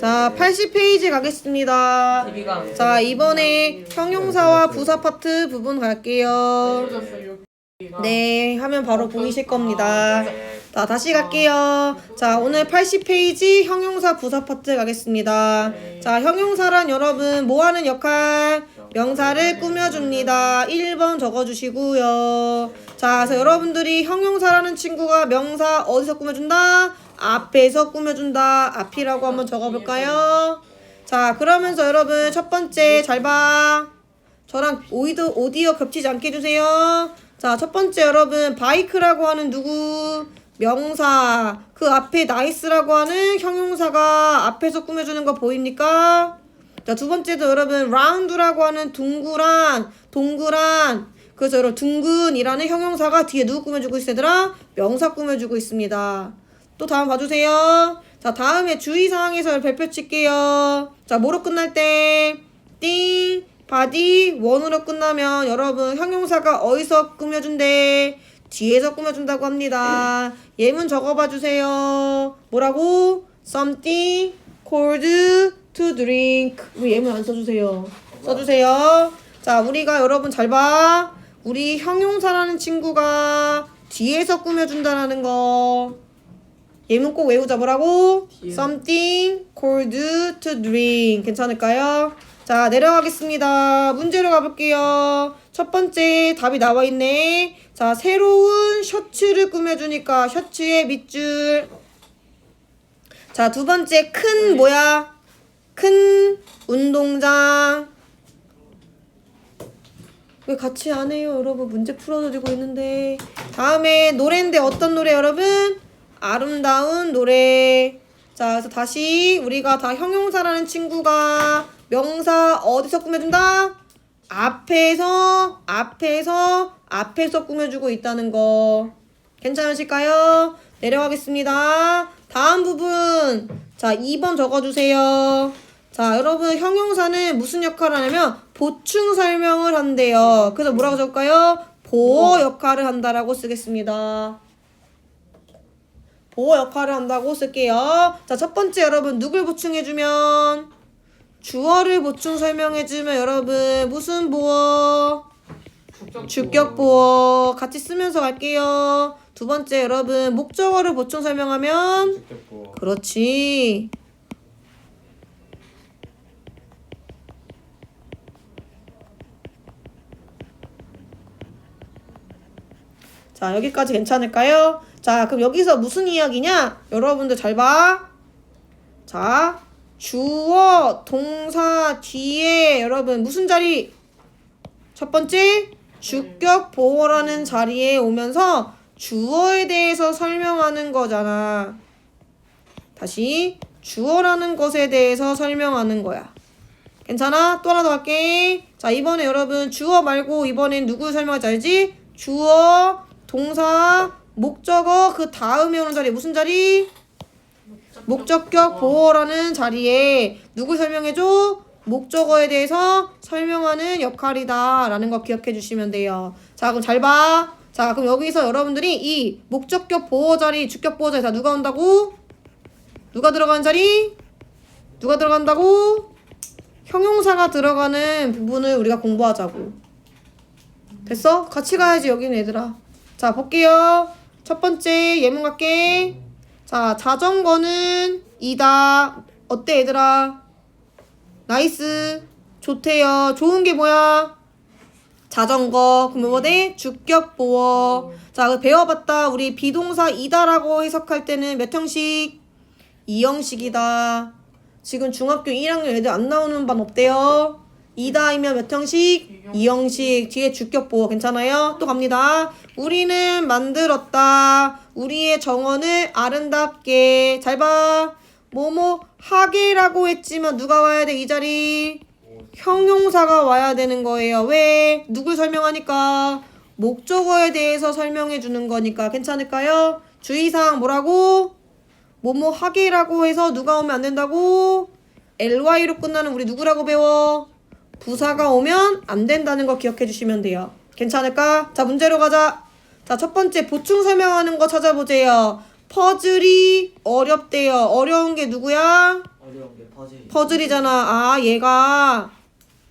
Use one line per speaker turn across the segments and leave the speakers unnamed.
자, 80페이지 가겠습니다. 자, 이번에 형용사와 부사 파트 부분 갈게요. 네, 하면 바로 보이실 겁니다. 자, 다시 갈게요. 자, 오늘 80페이지 형용사 부사 파트 가겠습니다. 자, 형용사란 여러분 뭐 하는 역할? 명사를 꾸며줍니다. 1번 적어주시고요. 자, 그래서 여러분들이 형용사라는 친구가 명사 어디서 꾸며준다? 앞에서 꾸며준다. 앞이라고 한번 적어볼까요? 자, 그러면서 여러분 첫 번째 잘 봐. 저랑 오이도, 오디오 겹치지 않게 해주세요. 자, 첫 번째 여러분, 바이크라고 하는 누구? 명사. 그 앞에 나이스라고 하는 형용사가 앞에서 꾸며주는 거 보입니까? 자, 두 번째도 여러분, 라운드라고 하는 둥그란, 동그란. 그래서 여러분, 둥근이라는 형용사가 뒤에 누구 꾸며주고 얘들아? 명사 꾸며주고 있습니다. 또 다음 봐주세요. 자, 다음에 주의사항에서 별표 칠게요. 자, 뭐로 끝날 때? 띵, 바디, 원으로 끝나면 여러분 형용사가 어디서 꾸며준대? 뒤에서 꾸며준다고 합니다. 예문 적어봐 주세요. 뭐라고? Something cold to drink. 왜 예문 안 써주세요? 써주세요. 자, 우리가 여러분 잘 봐. 우리 형용사라는 친구가 뒤에서 꾸며준다라는 거. 예문 꼭 외우자 뭐라고? Something cold to drink. 괜찮을까요? 자 내려가겠습니다. 문제로 가볼게요. 첫 번째 답이 나와 있네. 자 새로운 셔츠를 꾸며주니까 셔츠의 밑줄. 자 두 번째 큰 뭐야? 큰 운동장. 왜 같이 안 해요? 여러분 문제 풀어드리고 있는데. 다음에 노래인데 어떤 노래 여러분 아름다운 노래. 자, 그래서 다시 우리가 다 형용사라는 친구가 명사 어디서 꾸며준다? 앞에서, 앞에서, 앞에서 꾸며주고 있다는 거. 괜찮으실까요? 내려가겠습니다. 다음 부분. 자, 2번 적어주세요. 자, 여러분, 형용사는 무슨 역할을 하냐면 보충 설명을 한대요. 그래서 뭐라고 적을까요? 보호 역할을 한다라고 쓰겠습니다. 보호 역할을 한다고 쓸게요. 자, 첫 번째 여러분 누굴 보충해주면 주어를 보충 설명해주면 여러분 무슨 보어? 주격 보어 같이 쓰면서 갈게요. 두 번째 여러분 목적어를 보충 설명하면 그렇지. 자, 여기까지 괜찮을까요? 자, 그럼 여기서 무슨 이야기냐? 여러분들 잘 봐. 자, 주어, 동사 뒤에 여러분 무슨 자리? 첫 번째, 주격 보호라는 자리에 오면서 주어에 대해서 설명하는 거잖아. 다시, 주어라는 것에 대해서 설명하는 거야. 괜찮아? 또 하나 더 할게. 자, 이번에 여러분 주어 말고 이번엔 누구 설명할지 알지? 주어, 동사, 목적어 그 다음에 오는 자리 무슨 자리? 목적격 보어라는 자리에 누구 설명해줘? 목적어에 대해서 설명하는 역할이다 라는 거 기억해 주시면 돼요 자 그럼 잘 봐. 자 그럼 여기서 여러분들이 이 목적격 보어 자리 주격 보어 자리 다 누가 온다고? 누가 들어가는 자리? 누가 들어간다고? 형용사가 들어가는 부분을 우리가 공부하자고 됐어? 같이 가야지 여기는 얘들아 자 볼게요 첫 번째 예문 갈게. 자, 자전거는 이다. 어때, 얘들아? 나이스. 좋대요. 좋은 게 뭐야? 자전거. 그러면 뭐 돼? 주격 보어. 자, 그 배워봤다. 우리 비동사 이다라고 해석할 때는 몇 형식? 이 형식이다. 지금 중학교 1학년 애들 안 나오는 반 없대요. 이다이면 몇 형식? 이 형식. 뒤에 주격 보어. 괜찮아요? 또 갑니다. 우리는 만들었다. 우리의 정원을 아름답게. 잘 봐. 뭐뭐 하게라고 했지만 누가 와야 돼? 이 자리. 형용사가 와야 되는 거예요. 왜? 누굴 설명하니까? 목적어에 대해서 설명해 주는 거니까 괜찮을까요? 주의사항 뭐라고? 뭐뭐 하게라고 해서 누가 오면 안 된다고? ly로 끝나는 우리 누구라고 배워? 부사가 오면 안 된다는 거 기억해 주시면 돼요. 괜찮을까? 자, 문제로 가자. 자, 첫 번째 보충 설명하는 거 찾아보세요. 퍼즐이 어렵대요. 어려운 게 누구야?
어려운 게 퍼즐이.
퍼즐이잖아. 아, 얘가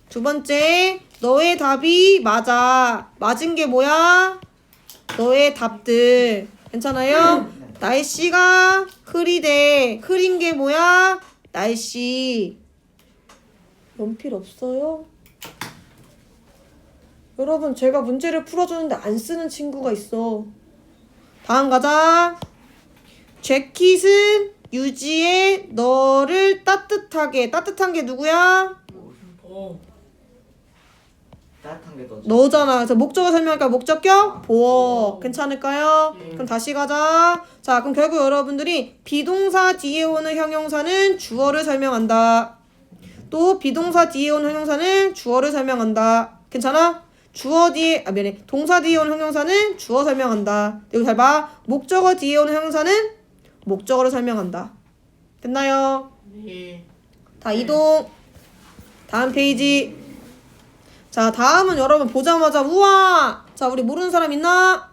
두 번째 너의 답이 맞아. 맞은 게 뭐야? 너의 답들. 괜찮아요? 날씨가 흐리대. 흐린 게 뭐야? 날씨. 연필 없어요? 여러분, 제가 문제를 풀어주는데 안 쓰는 친구가 있어. 다음 가자. 재킷은 유지의 너를 따뜻하게. 따뜻한 게 누구야?
어.
따뜻한 게 더.
너잖아. 그래서 목적어 설명할까? 목적격? 보어. 괜찮을까요? 그럼 다시 가자. 자, 그럼 결국 여러분들이 비동사 뒤에 오는 형용사는 주어를 설명한다. 또 비동사 뒤에 오는 형용사는 주어를 설명한다. 괜찮아? 주어 뒤에 아 미안해. 동사 뒤에 오는 형용사는 주어 설명한다. 여기 잘 봐. 목적어 뒤에 오는 형용사는 목적어를 설명한다. 됐나요?
네.
다 이동. 다음 페이지. 자, 다음은 여러분 보자마자 우와. 자, 우리 모르는 사람 있나?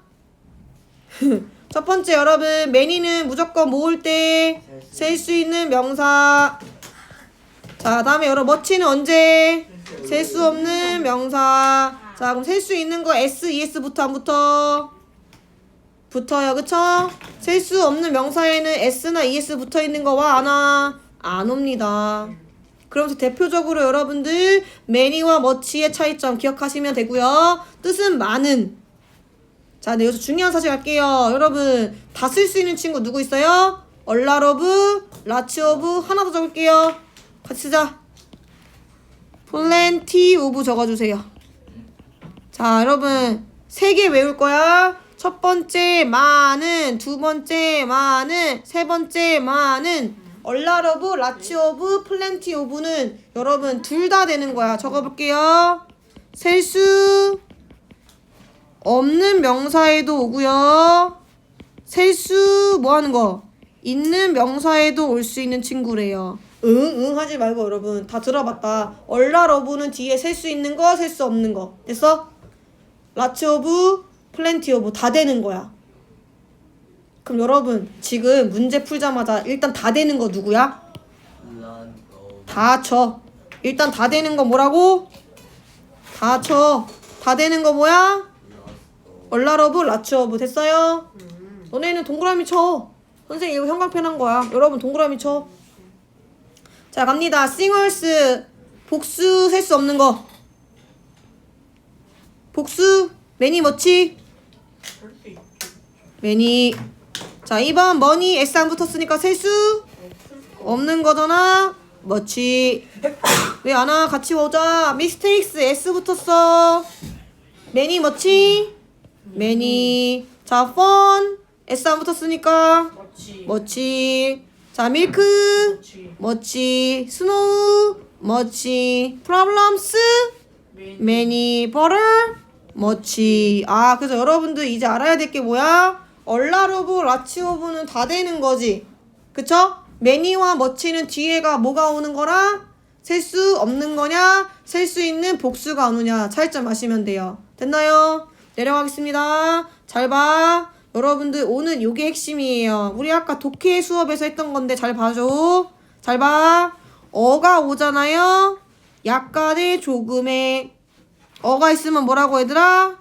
첫 번째 여러분 매니는 무조건 모을 때 셀 수 있는 명사. 자, 다음에 여러분 머치는 언제? 셀 수 없는 명사. 자, 그럼 셀 수 있는 거 S, ES부터 안 붙어? 붙어요, 그쵸? 셀 수 없는 명사에는 S나 ES 붙어 있는 거 와, 안 와? 안 옵니다. 그러면서 대표적으로 여러분들 매니와 머치의 차이점 기억하시면 되고요. 뜻은 많은. 자, 근데 여기서 중요한 사실 할게요. 여러분 다 쓸 수 있는 친구 누구 있어요? 얼라러브, 라치오브 하나 더 적을게요. 같이. 플랜티 오브 적어주세요. 자, 여러분 세 개 외울 거야. 첫 번째 많은, 두 번째 많은, 세 번째 많은. 얼라 러브, 라치 오브, 플랜티 오브는 여러분 둘 다 되는 거야. 적어볼게요. 셀 수 없는 명사에도 오고요. 셀 수 뭐 하는 거? 있는 명사에도 올 수 있는 친구래요. 응, 응 하지 말고 여러분 다 들어봤다. 얼라 러브는 뒤에 셀 수 있는 거, 셀 수 없는 거. 됐어? 라치 오브, 플랜티 오브 다 되는 거야. 그럼 여러분 지금 문제 풀자마자 일단 다 되는 거 누구야? 다 쳐. 일단 다 되는 거 뭐라고? 다 쳐. 다 되는 거 뭐야? 얼라 러브, 라츠어브 됐어요? 너네는 동그라미 쳐. 선생님 이거 형광펜 한 거야. 여러분 동그라미 쳐. 자 갑니다. 싱얼스 복수 셀 수 없는 거. 복수 매니
있.
매니. 자 2번 머니 S 안 붙었으니까 셀 수 없는 거잖아. 뭐치? 왜 안 와? 같이 오자. 미스테이크스 S 붙었어. 매니 뭐치? 매니. 자, 펀 S 안 붙었으니까. 뭐치? 자, 밀크. 뭐치? 스노우 뭐치? 프로블럼스
맨.
매니 버터 뭐치? 아, 그래서 여러분들 이제 알아야 될 게 뭐야? 얼라로브 라치오브는 다 되는 거지. 그쵸? 매니와 머치는 뒤에가 뭐가 오는 거라? 셀 수 없는 거냐? 셀 수 있는 복수가 오느냐? 차이점 아시면 돼요. 됐나요? 내려가겠습니다. 잘 봐. 여러분들 오늘 요게 핵심이에요. 우리 아까 독해 수업에서 했던 건데 잘 봐줘. 잘 봐. 어가 오잖아요. 약간의 조금의 어가 있으면 뭐라고 얘들아?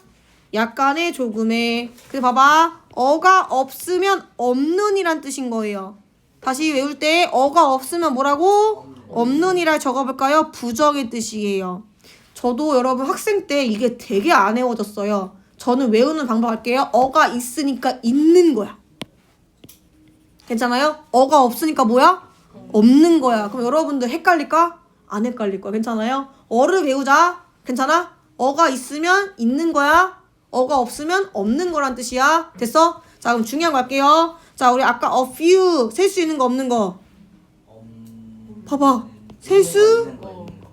약간의 조금의. 그래서 봐봐. 어가 없으면 없는이란 뜻인 거예요. 다시 외울 때 어가 없으면 뭐라고? 없는이라 적어볼까요? 부정의 뜻이에요. 저도 여러분 학생 때 이게 되게 안 외워졌어요. 저는 외우는 방법 할게요. 어가 있으니까 있는 거야. 괜찮아요? 어가 없으니까 뭐야? 없는 거야. 그럼 여러분들 헷갈릴까? 안 헷갈릴 거야. 괜찮아요? 어를 외우자. 괜찮아? 어가 있으면 있는 거야. 어가 없으면 없는 거란 뜻이야. 됐어? 자, 그럼 중요한 거 할게요. 자, 우리 아까 a few 셀 수 있는 거 없는 거.
음.
봐봐. 셀 수?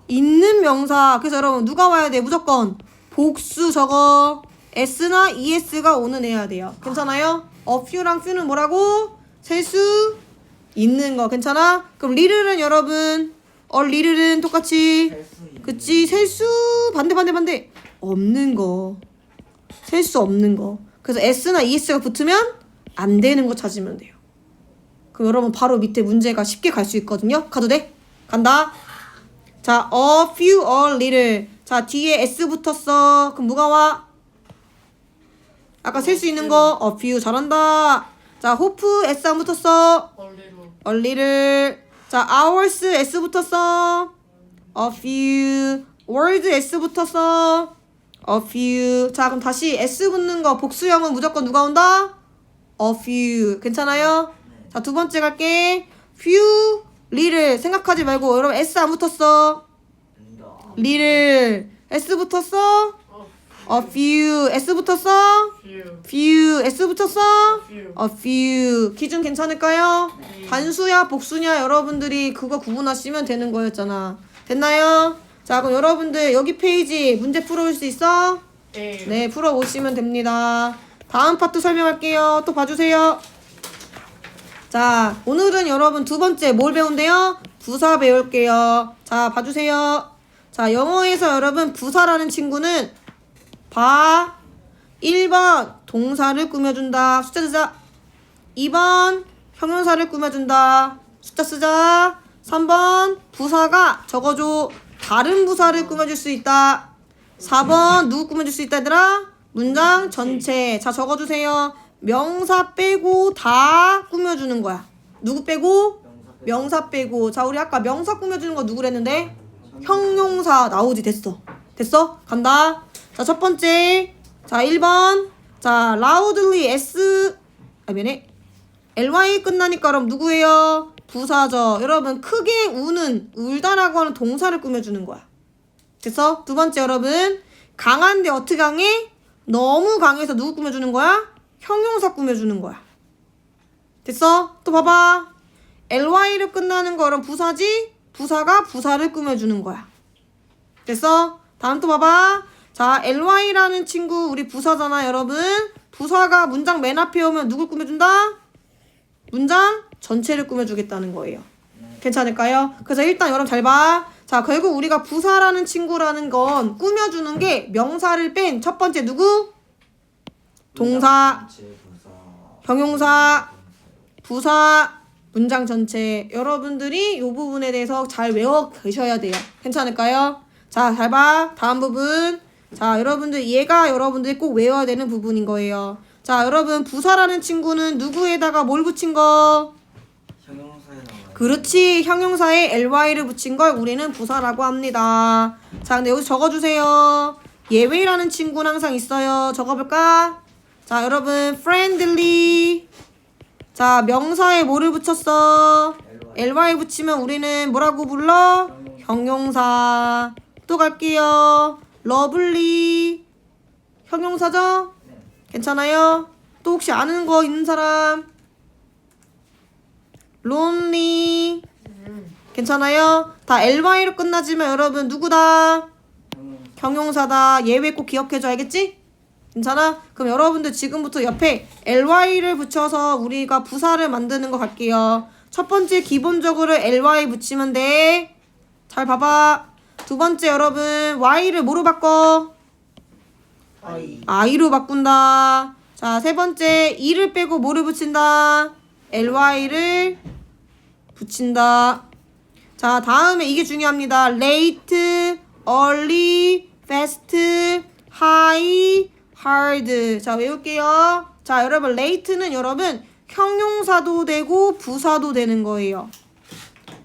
있는
명사. 그래서 여러분 누가 와야 돼? 무조건 복수 저거 s나 es가 오는 애야 돼요. 괜찮아요? a few랑 few는 뭐라고? 셀 수 있는 거. 괜찮아? 그럼 리를은 여러분 어 리를은 똑같이 그치 셀 수 반대 반대 반대 없는 거. 셀 수 없는 거. 그래서 s나 es가 붙으면 안 되는 거 찾으면 돼요. 그럼 여러분 바로 밑에 문제가 쉽게 갈 수 있거든요. 가도 돼? 간다. 자, a few, a little. 자, 뒤에 s 붙었어. 그럼 뭐가 와? 아까 셀 수 있는 거 a few 잘한다. 자, hope s 안 붙었어.
얼리로
a little. 자, hours s 붙었어. a few. words s 붙었어. a few. 자, 그럼 다시 s 붙는 거 복수형은 무조건 누가 온다? a few. 괜찮아요? 자, 두 번째 갈게. few, little. 생각하지 말고 여러분 s 안 붙었어. little. s 붙었어.
어
a few. s 붙었어.
few
few. s 붙었어.
few
a few. 기준 괜찮을까요?
네.
단수야, 복수냐 여러분들이 그거 구분하시면 되는 거였잖아. 됐나요? 자, 그럼 여러분들 여기 페이지 문제 풀어올 수 있어?
네
네, 풀어오시면 됩니다. 다음 파트 설명할게요. 또 봐주세요. 자, 오늘은 여러분 두 번째 뭘 배운대요? 부사 배울게요. 자, 봐주세요. 자, 영어에서 여러분 부사라는 친구는 봐. 1번 동사를 꾸며준다. 숫자 쓰자. 2번 형용사를 꾸며준다. 숫자 쓰자. 3번 부사가 적어줘. 다른 부사를 꾸며줄 수 있다. 4번 누구 꾸며줄 수 있다 얘들아? 문장 전체. 자 적어주세요. 명사 빼고 다 꾸며주는 거야. 누구 빼고?
명사
빼고. 자 우리 아까 명사 꾸며주는 거 누구랬는데? 형용사 나오지 됐어. 됐어? 간다. 자 첫 번째. 자 1번. 자 loudly s 아 미안해. ly 끝나니까 그럼 누구예요? 부사죠. 여러분 크게 우는 울다라고 하는 동사를 꾸며주는 거야. 됐어? 두 번째 여러분 강한데 어떻게 강해? 너무 강해서 누구 꾸며주는 거야? 형용사 꾸며주는 거야. 됐어? 또 봐봐. ly로 끝나는 거 여러분 부사지? 부사가 부사를 꾸며주는 거야. 됐어? 다음 또 봐봐. 자, ly라는 친구 우리 부사잖아, 여러분. 부사가 문장 맨 앞에 오면 누굴 꾸며준다? 문장 전체를 꾸며주겠다는 거예요. 괜찮을까요? 그래서 일단 여러분 잘 봐. 자, 결국 우리가 부사라는 친구라는 건 꾸며주는 게 명사를 뺀 첫 번째 누구? 동사. 형용사, 부사, 문장 전체. 여러분들이 이 부분에 대해서 잘 외워 계셔야 돼요. 괜찮을까요? 자, 잘 봐. 다음 부분. 자, 여러분들 얘가 여러분들이 꼭 외워야 되는 부분인 거예요. 자, 여러분 부사라는 친구는 누구에다가 뭘 붙인 거?
형용사에 나와요.
그렇지. 형용사에 ly를 붙인 걸 우리는 부사라고 합니다. 자, 근데 여기 적어 주세요. 예외라는 친구는 항상 있어요. 적어 볼까? 자, 여러분 friendly. 자, 명사에 뭐를 붙였어? ly 붙이면 우리는 뭐라고 불러? 형용사. 또 갈게요. Lovely. 형용사죠?
네.
괜찮아요? 또 혹시 아는 거 있는 사람?
음
괜찮아요? 다 ly로 끝나지만 여러분 누구다? 형용사다. 예외 꼭 기억해줘 알겠지? 괜찮아? 그럼 여러분들 지금부터 옆에 ly를 붙여서 우리가 부사를 만드는 거 갈게요. 첫 번째 기본적으로 ly 붙이면 돼. 잘 봐봐. 두 번째 여러분 y를 뭐로 바꿔?
아이.
i로 바꾼다. 자, 세 번째 e를 빼고 뭐를 붙인다? ly를 붙인다. 자, 다음에 이게 중요합니다. late, early, fast, high, hard. 자, 외울게요. 자, 여러분 late는 여러분 형용사도 되고 부사도 되는 거예요.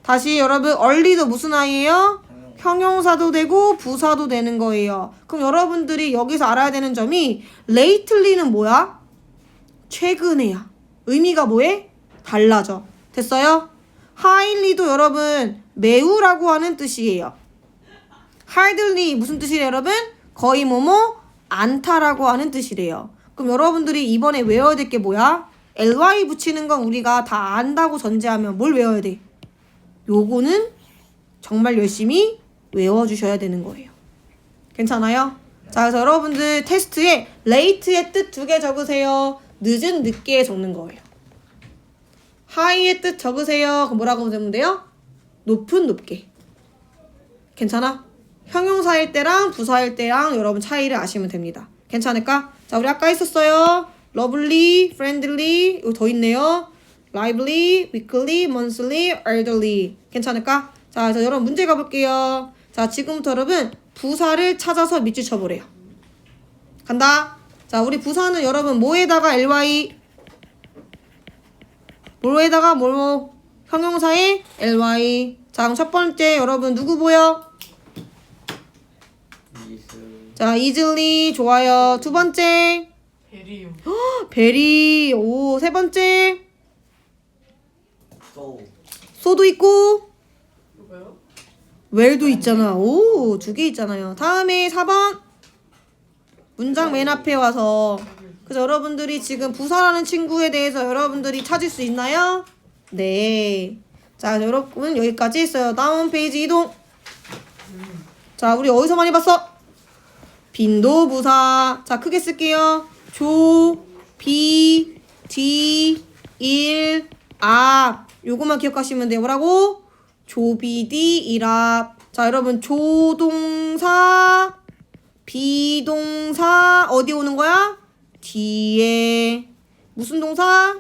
다시 여러분 early도 무슨 아이예요?
형용.
형용사도 되고 부사도 되는 거예요. 그럼 여러분들이 여기서 알아야 되는 점이 lately는 뭐야? 최근에야. 의미가 뭐해? 달라져. 됐어요? highly도 여러분 매우라고 하는 뜻이에요. hardly 무슨 뜻이래요, 여러분? 거의 뭐뭐 않다라고 하는 뜻이래요. 그럼 여러분들이 이번에 외워야 될 게 뭐야? ly 붙이는 건 우리가 다 안다고 전제하면 뭘 외워야 돼? 요거는 정말 열심히 외워주셔야 되는 거예요. 괜찮아요? 자, 그래서 여러분들 테스트에 late의 뜻 두 개 적으세요. 늦은, 늦게 적는 거예요. high의 뜻 적으세요. 그럼 뭐라고 적으면 돼요? 높은, 높게. 괜찮아? 형용사일 때랑 부사일 때랑 여러분 차이를 아시면 됩니다. 괜찮을까? 자, 우리 아까 했었어요. lovely, friendly, 이거 더 있네요. lively, weekly, monthly, elderly. 괜찮을까? 자, 자 여러분 문제 가볼게요. 자, 지금부터 여러분 부사를 찾아서 밑줄 쳐보래요. 간다. 자, 우리 부사는 여러분 뭐에다가 ly, 뭐에다가 뭐 형용사에 ly. 자, 그럼 첫 번째 여러분 누구 보여? 자, easily 좋아요. 두 번째.
베리
오세 번째
소
소도 있고
이거요?
웰도 있잖아. 오, 두 개 있잖아요. 다음에 4번. 문장 맨 앞에 와서. 그래서 여러분들이 지금 부사라는 친구에 대해서 여러분들이 찾을 수 있나요? 네. 자, 여러분 여기까지 했어요. 다음 페이지 이동. 자, 우리 어디서 많이 봤어? 빈도 부사. 자, 크게 쓸게요. 조, 비, 디, 일, 앞. 요것만 기억하시면 돼요. 뭐라고? 조비디 일합. 자, 여러분 조동사 비동사 어디 오는 거야? 뒤에. 무슨 동사?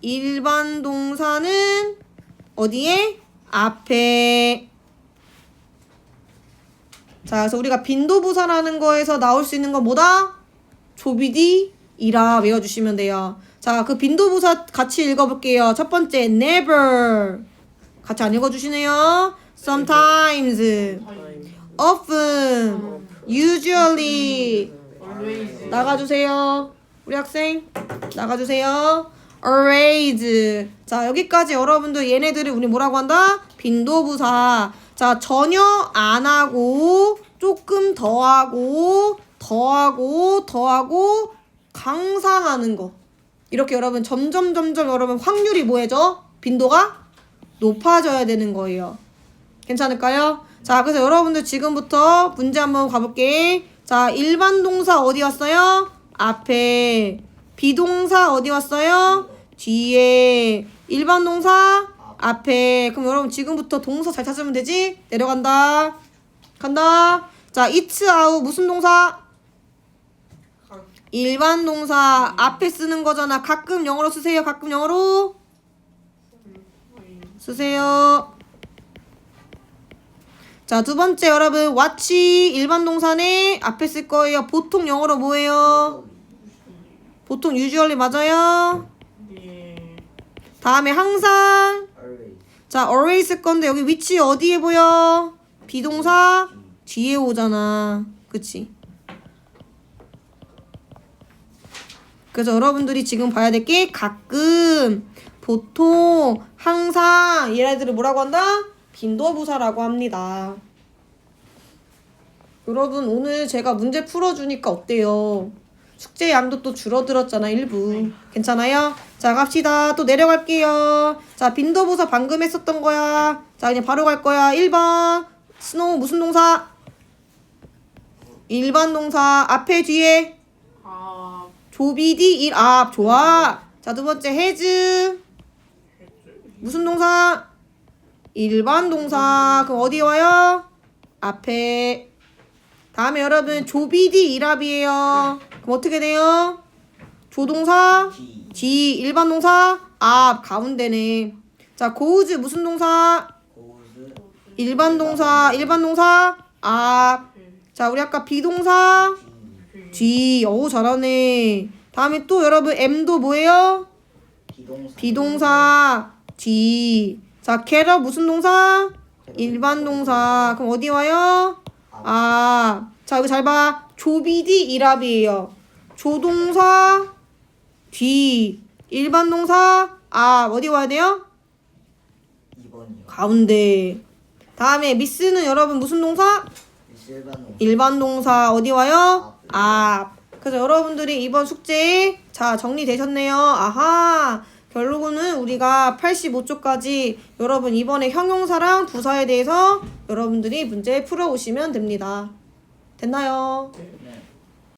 일반 동사는 어디에? 앞에. 자, 그래서 우리가 빈도부사라는 거에서 나올 수 있는 건 뭐다? 조비디 이라 외워주시면 돼요. 자, 그 빈도부사 같이 읽어볼게요. 첫 번째, never. 같이 안 읽어주시네요. sometimes, often, usually. 나가주세요. 우리 학생 나가주세요. always. 자 여기까지 여러분들 얘네들이 우리 뭐라고 한다? 빈도부사. 자 전혀 안 하고 조금 더 하고 더 하고 더 하고 강상하는 거. 이렇게 여러분 점점 점점 여러분 확률이 뭐해져? 빈도가 높아져야 되는 거예요. 괜찮을까요? 자, 그래서 여러분들 지금부터 문제 한번 가볼게. 자, 일반 동사 어디 왔어요? 앞에. 비동사 어디 왔어요? 뒤에. 일반 동사 앞에. 그럼 여러분 지금부터 동사 잘 찾으면 되지? 내려간다. 간다. 자, it's out 무슨 동사?
각-
일반 동사 앞에 쓰는 거잖아. 가끔 영어로 쓰세요. 가끔 영어로 쓰세요. 자, 두 번째 여러분 watch 일반 동사네 앞에 쓸 거예요. 보통 영어로 뭐예요? 보통 usually 맞아요.
네.
다음에 항상 자, always 쓸 건데 여기 위치 어디에 보여? 비동사 뒤에 오잖아. 그치? 그래서 여러분들이 지금 봐야 될 게 가끔, 보통, 항상 얘네들을 뭐라고 한다? 빈도부사라고 합니다. 여러분 오늘 제가 문제 풀어주니까 어때요? 숙제 양도 또 줄어들었잖아 일부 괜찮아요? 자 갑시다 또 내려갈게요 자 빈도부사 방금 했었던 거야 자 그냥 바로 갈 거야 1번 스노우 무슨 동사? 일반 동사 앞에 뒤에
아,
조비디 일앞 좋아 자두 번째 해즈 무슨 동사? 일반 동사. 그럼 어디 와요? 앞에. 다음에 여러분 조비디 일합이에요. 그럼 어떻게 돼요? 조동사?
G
일반 동사? 앞 가운데네. 자 고우즈 무슨 동사? 일반 동사. 일반 동사? 앞 자 우리 아까 비동사?
G
어우 잘하네. 다음에 또 여러분 M도 뭐예요?
비동사.
비동사 D 자 캐러 무슨 동사? 일반 동사 그럼 어디 와요? 아, 자 여기 잘 봐. 조비디 일합이에요. 조동사 뒤 일반 동사 아 어디 와야 돼요?
2번이요
가운데. 다음에 미스는 여러분 무슨
동사?
일반 동사 어디 와요? 앞. 그래서 여러분들이 이번 숙제 자 정리되셨네요. 아하. 결국은 우리가 85쪽까지 여러분 이번에 형용사랑 부사에 대해서 여러분들이 문제 풀어 오시면 됩니다. 됐나요?
네.